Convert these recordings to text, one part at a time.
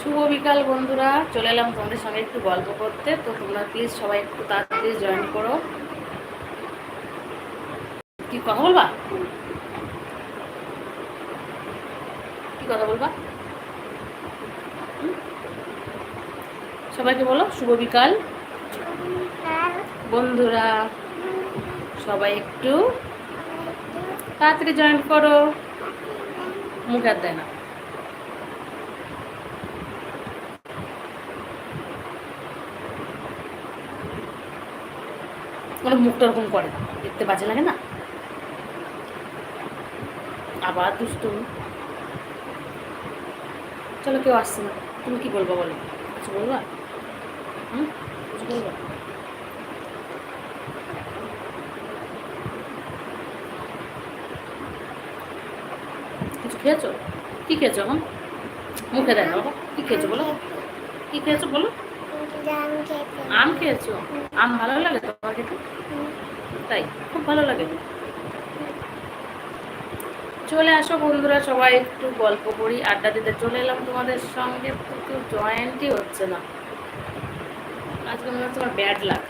শুভ বিকাল বন্ধুরা, চলে এলাম তোমাদের সঙ্গে একটু গল্প করতে। তো তোমরা প্লিজ সবাই একটু তাড়াতাড়ি জয়েন করো। কি কথা বলবা? কি কথা বলবা? সবাইকে বলো, শুভ বিকাল। বন্ধুরা, সবাই একটু তাড়াতাড়ি জয়েন করো। মুখ আর দেয় না। মানে মুখটা ওরকম করে দেখতে বাজে লাগে না? আবার দুষ্টু। চলো কেউ আসছে না, তুমি কি বলব বলো? কিছু বলবা? হুম? কিছু বলবা? কিছু খেয়েছো? কি খেয়েছো এখন? মুখে না কি খেয়েছো বলো? কি খেয়েছো বলো? আম খেয়েছো? আম ভালো লাগে তোমার খেতে? তাই, খুব ভালো লাগে। চলে আসো বন্ধুরা, সবাই একটু গল্প করি, আড্ডা দিতে। চলে এলাম তোমাদের সঙ্গে, কিন্তু জয়েন্টই হচ্ছে না। আজকে মনে হচ্ছে আমার ব্যাড লাগ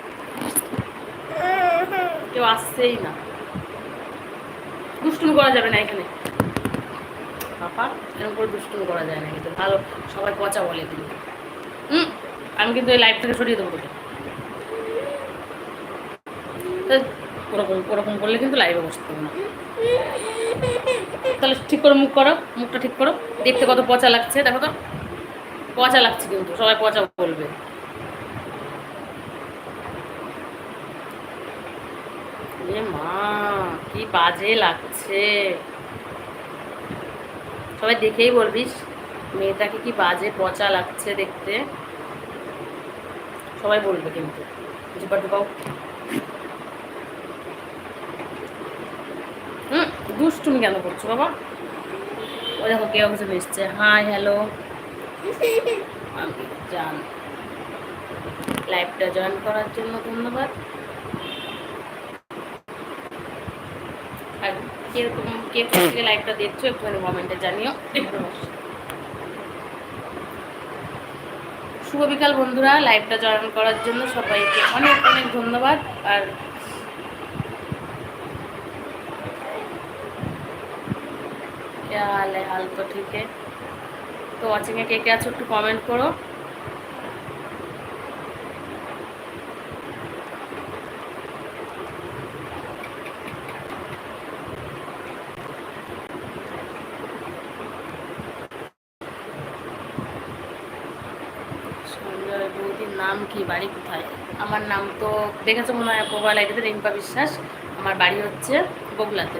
কেউ আসছেই না। দুষ্টুমি করা যাবে না এখানে। পাপা এরকম করে দুষ্টুমি করা যায় না কিন্তু ভালো, সবাই পচা বলে কিন্তু হুম? আমি কিন্তু এই লাইফ থেকে সরিয়ে দেবো তোকে। ওরকম ওরকম করলে কিন্তু লাইভে বসতে হবে না। তাহলে ঠিক করে মুখ করো, মুখটা ঠিক করো। দেখতে কত পচা লাগছে, দেখো তো। পচা লাগছে কিন্তু, সবাই পচা বলবে। মা, কি বাজে লাগছে। সবাই দেখেই বলবিস মেয়েটাকে কি বাজে পচা লাগছে দেখতে। সবাই বলবে কিন্তু। জিপা ঢুকাও হুম, দুষ্টুমি কেন করছ বাবা? ও দেখো, কেউ একজন এসছে হাই হ্যালো জান। লাইভটা জয়েন করার জন্য ধন্যবাদ। আর কীরকম, কে কোথা থেকে লাইভটা দেখছ একটুখানি কমেন্টে জানিও। শুভ বিকাল বন্ধুরা লাইভটা জয়েন করার জন্য সবাইকে অনেক অনেক ধন্যবাদ আর क्या हाल है हाल तो ठीक है তো ওয়াচিংয়ে কে কে আছো একটু কমেন্ট করো নাম কি, বাড়ি কোথায়? আমার নাম তো দেখেছ মনে হয় প্রোফাইল আইডিতে রিম্পা বিশ্বাস। আমার বাড়ি হচ্ছে বগুলাতে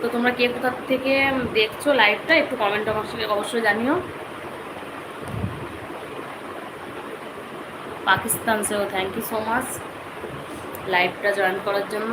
তো তোমরা কে কোথার থেকে দেখছ লাইভটা একটু কমেন্ট অবশ্যই অবশ্যই জানিও। পাকিস্তান সেও থ্যাংক ইউ সো মাচ লাইভটা জয়েন করার জন্য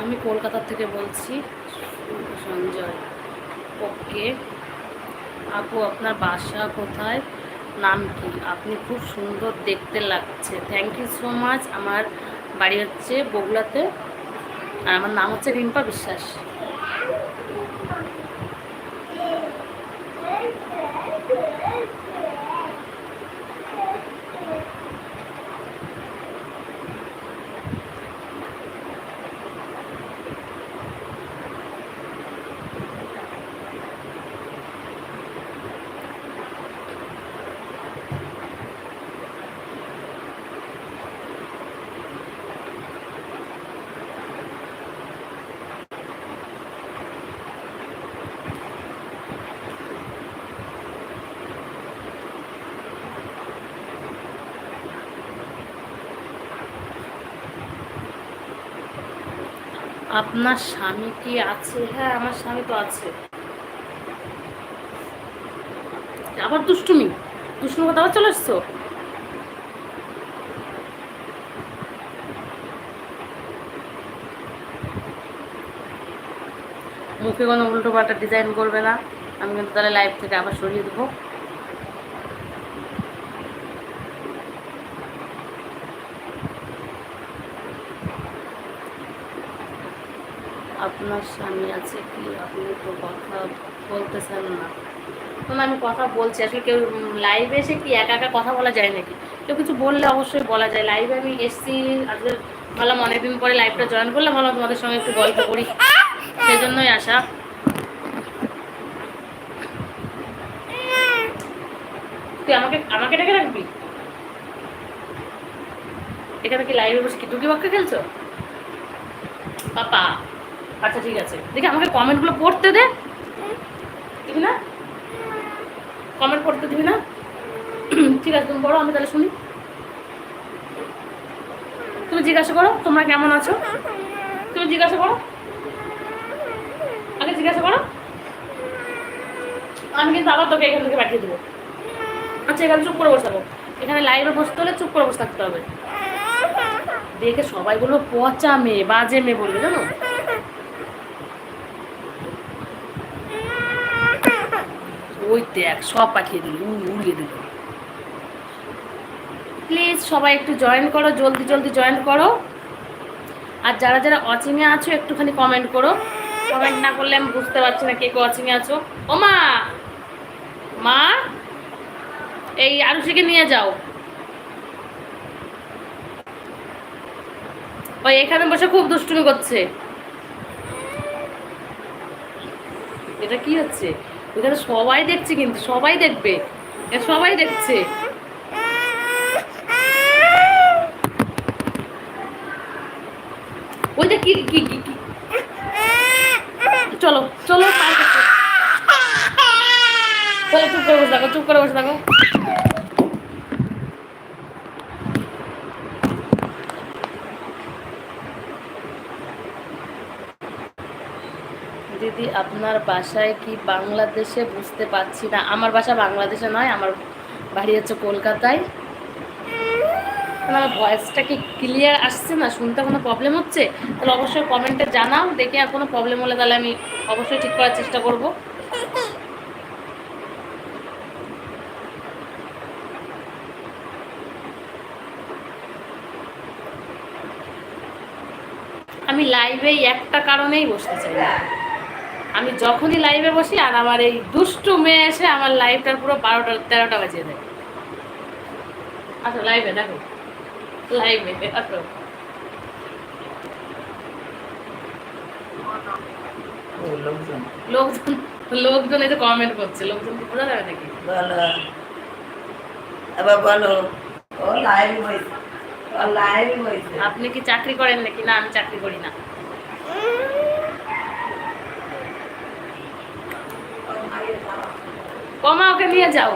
আমি কলকাতা থেকে বলছি, সঞ্জয় ওকে আপু, আপনার বাসা কোথায়? নাম কি? আপনি খুব সুন্দর দেখতে লাগছে। থ্যাংক ইউ সো মাচ আমার বাড়ি হচ্ছে বগুড়াতে। আর আমার নাম হচ্ছে রিম্পা বিশ্বাস। আপনার স্বামী কি আছে? হ্যাঁ আমার স্বামী তো আছে। আবার দুষ্টুমি? দুষ্টুমি কথা আবার চলে এসছো? মুখে কোনো উল্টো পাল্টা ডিজাইন করবে না। আমি কিন্তু তাহলে লাইভ থেকে আবার সরিয়ে দেবো। আপনার স্বামী আছে কি? আপনি তো কথা বলতেছেন না। তখন আমি কথা বলছি। আসলে কেউ লাইভে এসে কি একা একা কথা বলা যায় নাকি? কেউ কিছু বললে অবশ্যই বলা যায়। লাইভে আমি এসছি আজকে ভালো ভাবলাম অনেকদিন পরে লাইভটা জয়েন করলাম। ভাবলাম তোমাদের সঙ্গে একটু গল্প করি। সেই জন্যই আসা। তুই আমাকে আমাকে ডেকে রাখবি? এখানে কি লাইভে বসে কি টুকি বাক্কা খেলছো? পাপা। আচ্ছা ঠিক আছে। দেখি আমাকে কমেন্টগুলো পড়তে দে। দিবি না? কমেন্ট পড়তে দিবি না? ঠিক আছে, তুমি পড়ো, আমি তাহলে শুনি। তুমি জিজ্ঞাসা করো, তোমরা কেমন আছো? তুমি জিজ্ঞাসা করো। আগে জিজ্ঞাসা করো। আমি কিন্তু আবার তোকে এখান থেকে পাঠিয়ে দেবো। আচ্ছা এখানে চুপ করে বসে থাকো। এখানে লাইভে বসতে হলে চুপ করে বসে থাকতে হবে। দেখে সবাই বলব, পচা মেয়ে, বাজে মেয়ে বলবে, জানো? ওই দেখ, সব পাঠিয়ে দিল উড়িয়ে দিল। প্লিজ সবাই একটু জয়েন করো, জলদি জলদি জয়েন করো। আর যারা যারা অচিঙে আছো, একটুখানি কমেন্ট করো। কমেন্ট না করলে আমি বুঝতে পারছি না কে কে অচিঙে আছো। ও মা! মা! এই আরুষিকে নিয়ে যাও। ওই এখানে বসে খুব দুষ্টুমি করছে। এটা কি হচ্ছে? ওখানে সবাই দেখছে কিন্তু, সবাই দেখবে। সবাই দেখছে। ওইটা কি কি কি কি। চলো চলো চলো, চুপ করে বসে থাকো, চুপ করে বসে থাকো। আপনার বাসায় কি বাংলাদেশে বুঝতে পারছি না? আমার বাসা বাংলাদেশে নয়, আমার বাড়ি হচ্ছে কলকাতায়। আমার ভয়েসটা কি ক্লিয়ার আসছে না? শুনতে কোনো প্রবলেম হচ্ছে? তাহলে অবশ্যই কমেন্টে জানাও, দেখে আর কোনো প্রবলেম হলে তাহলে আমি অবশ্যই ঠিক করার চেষ্টা করব। আমি লাইভে একটা কারণেই বসতে চাই। আমি যখনই লাইভে বসি আর আমার এই দুষ্টু মেয়ে এসে আমার লাইভটার পুরো বারোটা তেরোটা বাজিয়ে দেয়। আচ্ছা লাইভে দেখো। লাইভে আসো। লোকজন। লোকজন লোকজন এই কমেন্ট করছে লোকজন কি বোঝা যাবে নাকি? বলো। এবার বলো ও লাইভ হয়েছে ও লাইভ হয়েছে আপনি কি চাকরি করেন নাকি? না আমি চাকরি করি না। কমা, ওকে নিয়ে যাও।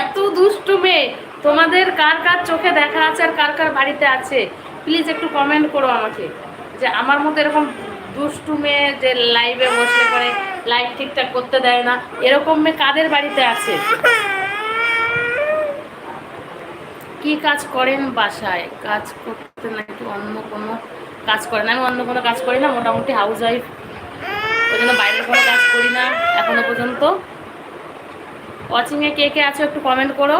এত দুষ্টু মেয়ে, তোমাদের কার কার চোখে দেখা আছে আর কার কার বাড়িতে আছে? প্লিজ একটু কমেন্ট করো আমাকে, যে আমার মতো এরকম দুষ্টু মেয়ে যে লাইভে বসলে পরে লাইভ ঠিকঠাক করতে দেয় না, এরকম মেয়ে কাদের বাড়িতে আছে? কি কাজ করেন বাসায়? কাজ করতে নাকি অন্য কোনো কাজ করেন? আমি অন্য কোনো কাজ করি না, মোটামুটি হাউস ওয়াইফ ওই জন্য বাইরের কোনো কাজ করি না, এখনও পর্যন্ত। ওয়াচিংয়ে কে কে আছো একটু কমেন্ট করো।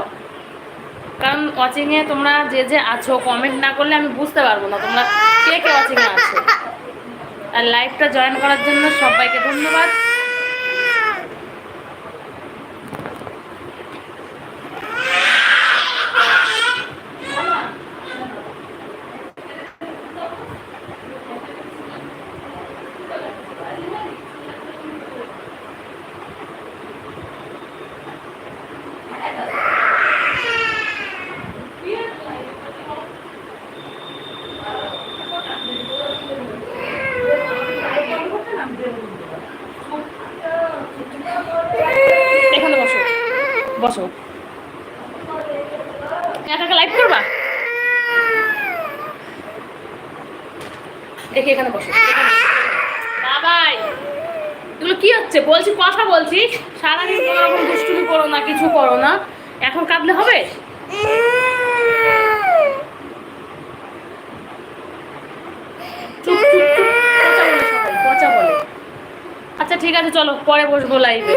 কারণ ওয়াচিংয়ে তোমরা যে যে আছো কমেন্ট না করলে আমি বুঝতে পারব না, তোমরা কে কে ওয়াচিংয়ে আছো? আর লাইভটা জয়েন করার জন্য সবাইকে ধন্যবাদ। বসো একা লাইভ করবা? দেখি এখানে বসো। বাবাই, এগুলো কি হচ্ছে? বলছি, কথা বলছি। সারাদিন কোনো রকম দুষ্টুমি করো না, কিছু করো না। এখন কাঁদলে হবে? আচ্ছা ঠিক আছে, চলো, পরে বসবো লাইভে